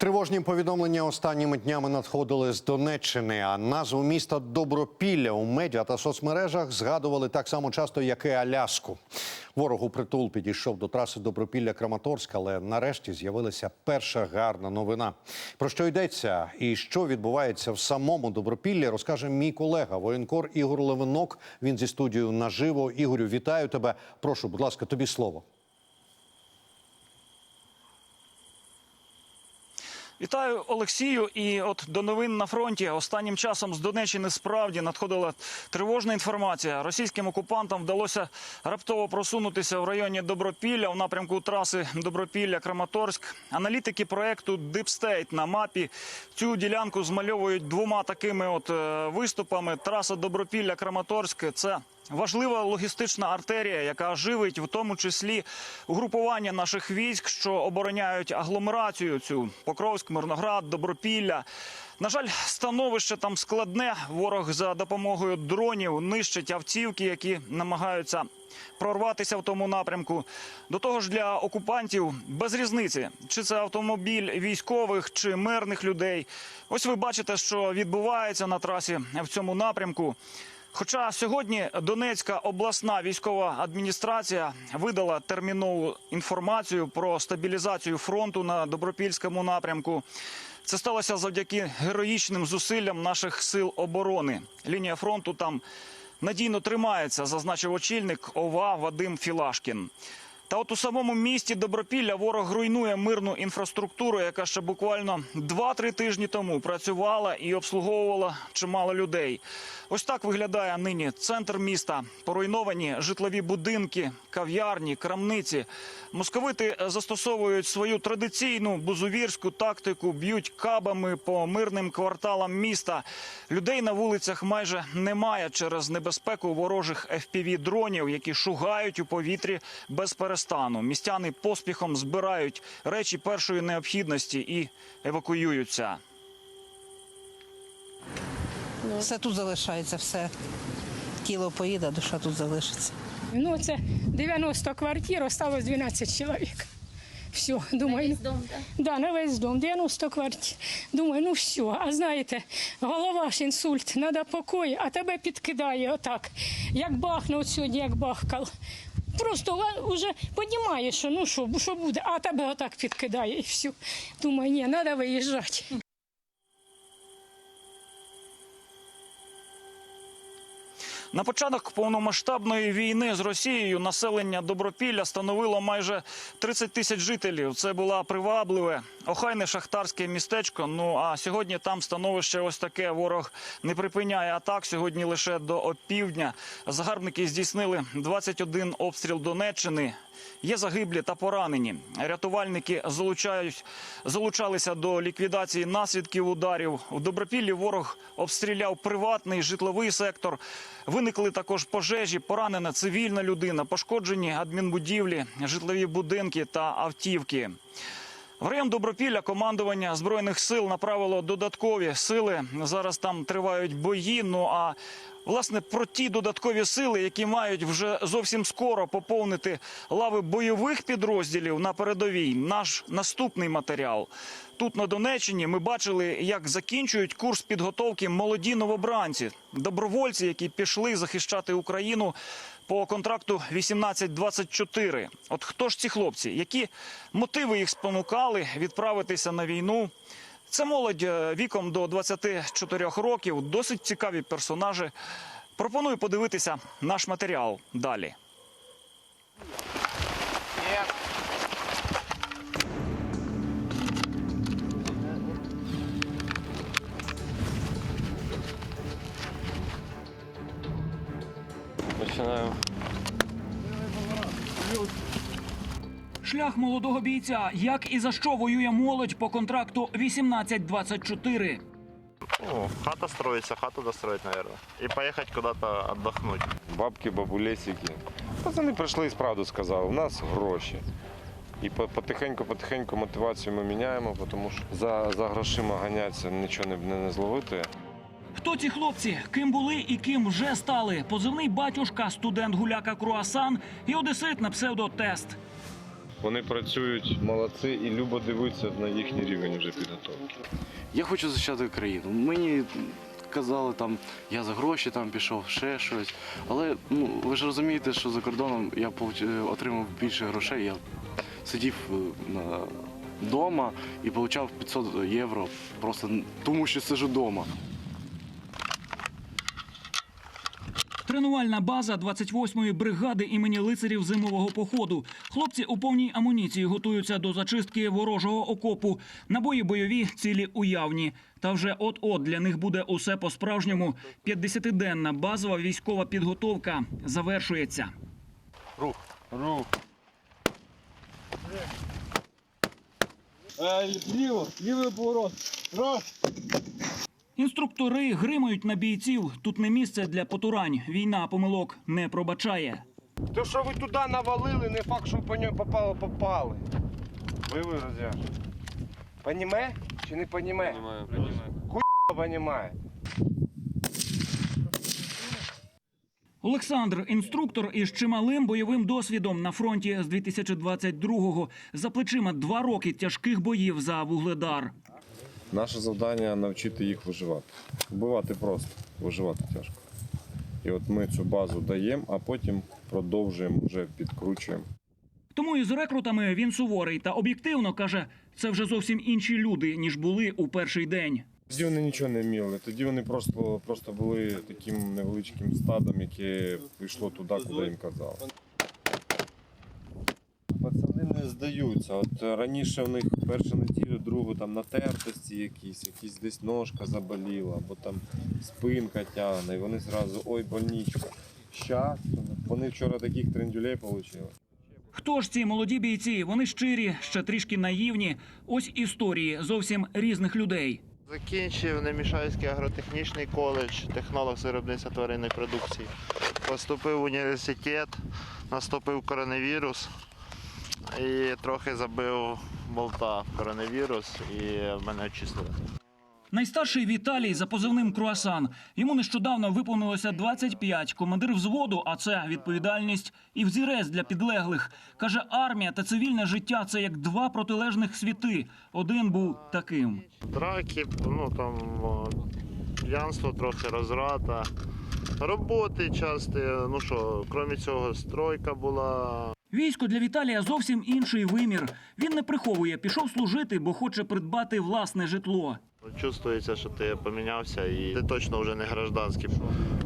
Тривожні повідомлення останніми днями надходили з Донеччини. А назву міста Добропілля у медіа та соцмережах згадували так само часто, як і Аляску. Ворог у притул підійшов до траси Добропілля Краматорськ, але нарешті з'явилася перша гарна новина. Про що йдеться і що відбувається в самому Добропіллі, розкаже мій колега воєнкор Ігор Левинок. Він зі студією наживо. Ігорю, вітаю тебе. Прошу, будь ласка, тобі слово. Вітаю Олексію. І от до новин на фронті останнім часом з Донеччини справді надходила тривожна інформація. Російським окупантам вдалося раптово просунутися в районі Добропілля в напрямку траси Добропілля-Краматорськ. Аналітики проекту State на мапі цю ділянку змальовують двома такими от е, виступами. Траса Добропілля-Краматорськ це Важлива логістична артерія, яка живить в тому числі угрупування наших військ, що обороняють агломерацію цю Покровськ, Мирноград, Добропілля. На жаль, становище там складне. Ворог за допомогою дронів нищить автівки, які намагаються прорватися в тому напрямку. До того ж, для окупантів без різниці, чи це автомобіль військових, чи мирних людей. Ось ви бачите, що відбувається на трасі в цьому напрямку. Хоча сьогодні Донецька обласна військова адміністрація видала термінову інформацію про стабілізацію фронту на добропільському напрямку. Це сталося завдяки героїчним зусиллям наших сил оборони. Лінія фронту там надійно тримається, зазначив очільник ОВА Вадим Філашкін. Та от у самому місті Добропілля ворог руйнує мирну інфраструктуру, яка ще буквально 2-3 тижні тому працювала і обслуговувала чимало людей. Ось так виглядає нині центр міста. Поруйновані житлові будинки, кав'ярні, крамниці. Московити застосовують свою традиційну бузувірську тактику, б'ють кабами по мирним кварталам міста. Людей на вулицях майже немає через небезпеку ворожих fpv дронів, які шугають у повітрі без перестану. Містяни поспіхом збирають речі першої необхідності і евакуюються. Все тут залишається, все. Тіло поїде, душа тут залишиться. Ну, це 90 квартир, осталось 12 чоловік. Все, думаю, Весь дом, да? да, на весь дом, 90 квартир. Думаю, ну все. А знаєте, голова ж інсульт, треба покої, а тебе підкидає отак. Як бахнув сьогодні, як бахкав. Просто вже піднімаєш, що ну що, що буде, а тебе отак підкидає і все. Думаю, ні, треба виїжджати. На початок повномасштабної війни з Росією населення Добропілля становило майже 30 тисяч жителів. Це було привабливе, охайне шахтарське містечко. Ну а сьогодні там становище ось таке. Ворог не припиняє атак. Сьогодні лише до опівдня загарбники здійснили 21 обстріл Донеччини. Є загиблі та поранені. Рятувальники залучалися до ліквідації наслідків ударів. У Добропіллі ворог обстріляв приватний житловий сектор. Виникли також пожежі, поранена цивільна людина, пошкоджені адмінбудівлі, житлові будинки та автівки. В район Добропілля командування збройних сил направило додаткові сили. Зараз там тривають бої. Ну а власне про ті додаткові сили, які мають вже зовсім скоро поповнити лави бойових підрозділів на передовій. Наш наступний матеріал. Тут на Донеччині ми бачили, як закінчують курс підготовки молоді новобранці, добровольці, які пішли захищати Україну по контракту 1824. От хто ж ці хлопці? Які мотиви їх спонукали відправитися на війну? Це молодь е, віком до 24 років. Досить цікаві персонажі. Пропоную подивитися наш матеріал далі. Починаю. Шлях молодого бійця. Як і за що воює молодь по контракту 1824? Ну, хата строится, хату достроить, наверное. И поехать куда-то отдохнуть. бабки, бабулесики. Пацани прийшли і справду сказали, у нас гроші. І по- потихеньку-потихеньку мотивацію ми міняємо, тому що за, за грошима ганятися нічого не, не, не зловити. Хто ці хлопці? Ким були і ким вже стали? Позивний батюшка, студент гуляка Круасан і одесит на псевдотест. Вони працюють молодці і любо дивитися на їхній рівень вже підготовки. Я хочу захищати країну. Мені казали там, я за гроші там пішов, ще щось. Але ну ви ж розумієте, що за кордоном я получ- отримав більше грошей. Я сидів е, на вдома і отримав 500 євро просто тому, що сижу вдома. Тренувальна база 28-ї бригади імені лицарів зимового походу. Хлопці у повній амуніції готуються до зачистки ворожого окопу. Набої бойові, цілі уявні. Та вже от-от для них буде усе по-справжньому. 50-денна базова військова підготовка завершується. Рух. Інструктори гримають на бійців. Тут не місце для потурань. Війна помилок не пробачає. То, що ви туди навалили, не факт, що по ньому попало, попали. Вивий роз'яж. Поніме чи не поніме? Понімає. Олександр, інструктор із чималим бойовим досвідом на фронті з 2022-го. За плечима два роки тяжких боїв за вугледар. Наше завдання навчити їх виживати. Вбивати просто, виживати тяжко. І от ми цю базу даємо, а потім продовжуємо вже підкручуємо. Тому із рекрутами він суворий та об'єктивно каже, це вже зовсім інші люди, ніж були у перший день. Тоді вони нічого не вміли. Тоді вони просто, просто були таким невеличким стадом, яке пішло туди, куди їм казали. Здаються. От е, раніше в них першу неділю, другу там натертості якісь, якісь десь ножка заболіла, або там спинка тягне, і вони зразу ой, больничка. Щас, вони вчора таких трендюлей отримали. Хто ж ці молоді бійці? Вони щирі, ще трішки наївні. Ось історії зовсім різних людей. Закінчив Немішайський агротехнічний коледж, технолог з виробництва тваринної продукції. Поступив в університет, наступив коронавірус і трохи забив болта в коронавірус і мене очистили. Найстарший Віталій за позивним Круасан. Йому нещодавно виповнилося 25. Командир взводу, а це відповідальність і взірець для підлеглих. Каже, армія та цивільне життя це як два протилежних світи. Один був таким. Драки, ну там п'янство, трохи розрата. Роботи часті, ну що, крім цього, стройка була. Військо для Віталія зовсім інший вимір. Він не приховує, пішов служити, бо хоче придбати власне житло. Чувствується, що ти помінявся і ти точно вже не гражданський.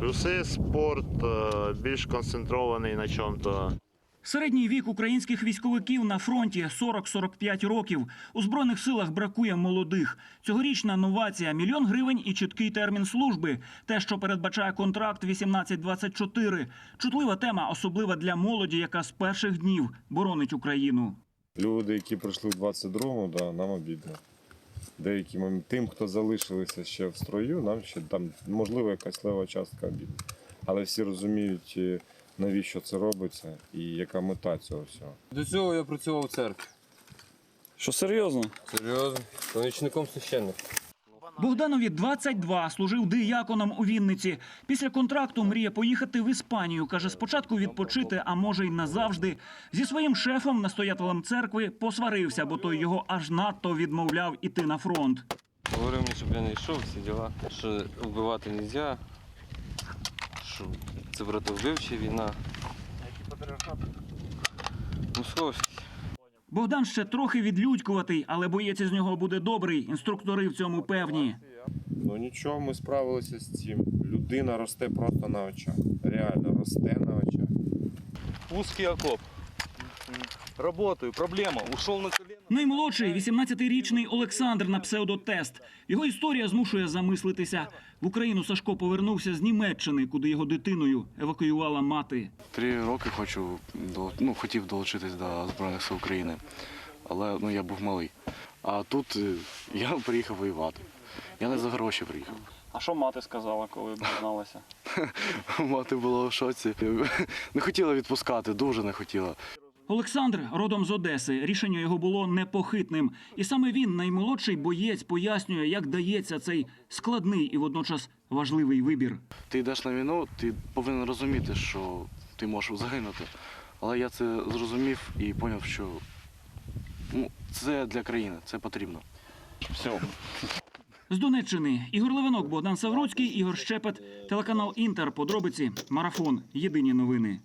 Плюси, спорт, е, більш концентрований на чому-то. Середній вік українських військовиків на фронті 40-45 років. У збройних силах бракує молодих. Цьогорічна новація мільйон гривень і чіткий термін служби. Те, що передбачає контракт 18-24. Чутлива тема, особлива для молоді, яка з перших днів боронить Україну. Люди, які прийшли в 22-му, да, нам обідно. Деякі тим, хто залишилися ще в строю, нам ще там, можливо, якась лева частка обідна. Але всі розуміють, е, навіщо це робиться і яка мета цього всього. До цього я працював у церкві. Що серйозно? Серйозно? Помічником священника. Богданові 22, служив дияконом у Вінниці. Після контракту мріє поїхати в Іспанію. Каже, спочатку відпочити, а може й назавжди. Зі своїм шефом, настоятелем церкви, посварився, бо той його аж надто відмовляв іти на фронт. Говорив мені, щоб я не йшов, всі діла, що вбивати не можна, що це братовбивча війна. Московський. Богдан ще трохи відлюдькуватий, але боєць із нього буде добрий. Інструктори в цьому певні. Ну нічого, ми справилися з цим. Людина росте просто на очах. Реально росте на очах. Узкий окоп. Работаю, проблема. Ушел на колено. Наймолодший 18-річний Олександр на псевдотест. Його історія змушує замислитися. В Україну Сашко повернувся з Німеччини, куди його дитиною евакуювала мати. Три роки хочу до- ну, хотів долучитись до Збройних сил України, але ну, я був малий. А тут е, я приїхав воювати. Я не за гроші приїхав. А що мати сказала, коли дізналася? Мати була в шоці. Не хотіла відпускати, дуже не хотіла. Олександр родом з Одеси. Рішення його було непохитним. І саме він, наймолодший боєць, пояснює, як дається цей складний і водночас важливий вибір. Ти йдеш на війну, ти повинен розуміти, що ти можеш загинути. Але я це зрозумів і зрозумів, що це для країни, це потрібно. Все. З Донеччини Ігор Левинок, Богдан Савруцький, Ігор Щепет, телеканал Інтер. Подробиці. Марафон. Єдині новини.